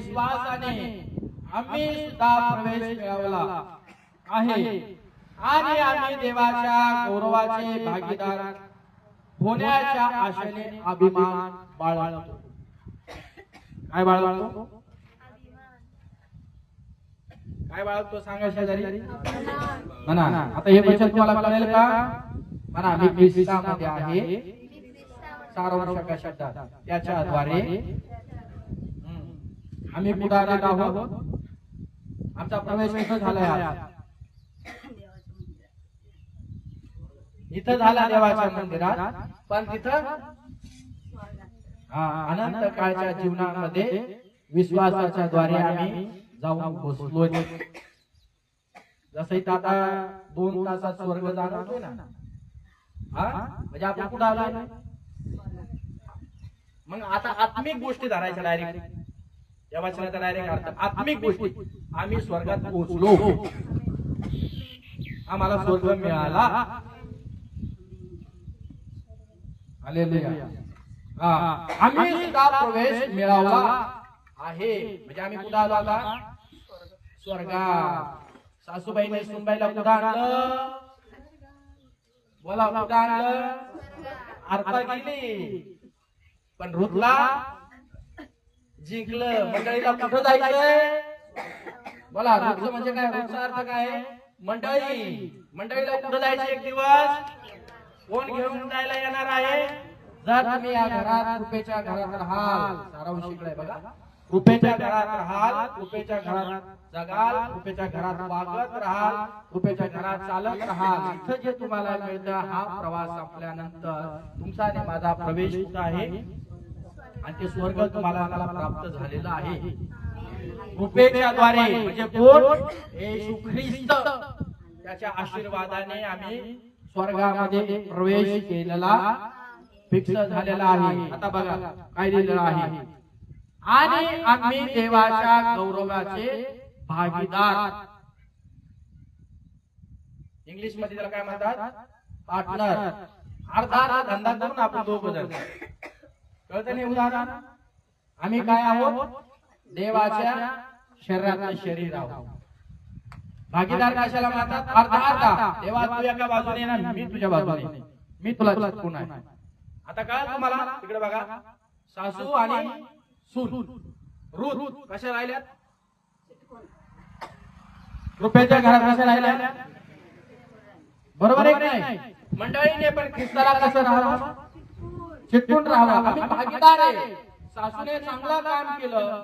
विश्वासाने आम्ही सुद्धा प्रवेश मिळवला आहे. आणि आम्ही देवाच्या गौरवाचे भागीदार होण्याच्या आशेने अभिमान बाळगतो. काय बाळगतो? काय बाळगतो सांगा शेजारी? म्हणा आता हे वचन तुम्हाला कळेल का? म्हणा मी ख्रिस्तामध्ये आहे. सारांशाच्या शब्दात त्याच्याद्वारे आम्ही पुढारीत आहोत. आमचा प्रवेश इथं झालाय इथं झाला देवाच्या मंदिरात. पण तिथं हा अनंत काळच्या जीवनामध्ये विश्वासाच्या द्वारे आम्ही जाऊन पोहोचलो जसं इथं आता दोन तासात स्वर्ग जाणार ना. हा? म्हणजे आपण कुठं आला मग आता आत्मिक गोष्टी धरायच्या डायरेक्ट या वाचनाचा डायरेक्ट अर्थ. आत्मिक गोष्टी आम्ही स्वर्गात पोहोचलो. आम्हाला स्वर्ग मिळाला. हा. आम्ही सुद्धा प्रवेश मिळवला आहे. म्हणजे आम्ही कुठं आलो आता? स्वर्गात. सासूबाईने सुनबाईला कुठं आणलं? बोला कुठं आणलं? अर्थ गेली पण रुतला जिंकलं. मंडळीला कुठं जायचंय? बोला रुतलं म्हणजे काय? रुतचा अर्थ काय? मंडळी मंडळीला कुठं जायचं एक दिवस? कोण घेऊन जायला येणार आहे. जर तुम्ही या घरात कृपेच्या घरात. राहाल. सारांश इकडे बघा. कृपेच्या घरात राहाल. कृपेच्या घरात जगाल. कृपेच्या घरात वागत राहाल. कृपेच्या घरात चालत राहाल. इथं जे तुम्हाला मिळतं हा प्रवास संपल्यानंतर तुमचा आणि माझा प्रवेश आहे? आणि ते स्वर्ग तुम्हाला प्राप्त झालेलं आहे. कृपेच्या द्वारे म्हणजे कोण येशू ख्रिस्त त्याच्या आशीर्वादाने आम्ही स्वर्गामध्ये प्रवेश केलेला फिक्स झालेला आहे. आता बघा काय दिलेलं आहे? आणि आम्ही देवाच्या गौरवाचे भागीदार. इंग्लिशमध्ये त्याला काय म्हणतात? पार्टनर अर्धा धंदा करून आपण दोघ जण. कळतं नाही उदाहरण? आम्ही काय आहोत? देवाच्या शरीरातलं शरीर आहोत. भागीदार कशाला म्हणतात? अर्धा अर्धा देवा तू एका बाजूने ना मी तुझ्या बाजूने. मी तुला चिटकून आहे. आता काय तुम्हाला? तिकडे बघा. सासू आणि सून. रूत कशा राहिल्यात? रुपयाच्या घरात कशा राहिल्या बरोबर आहे नाही? मंडळीने पण ख्रिस्ताला कसं राहावं? चिटकून राहावं. आम्ही भागीदार आहे. सासूने चांगलं काम केलं.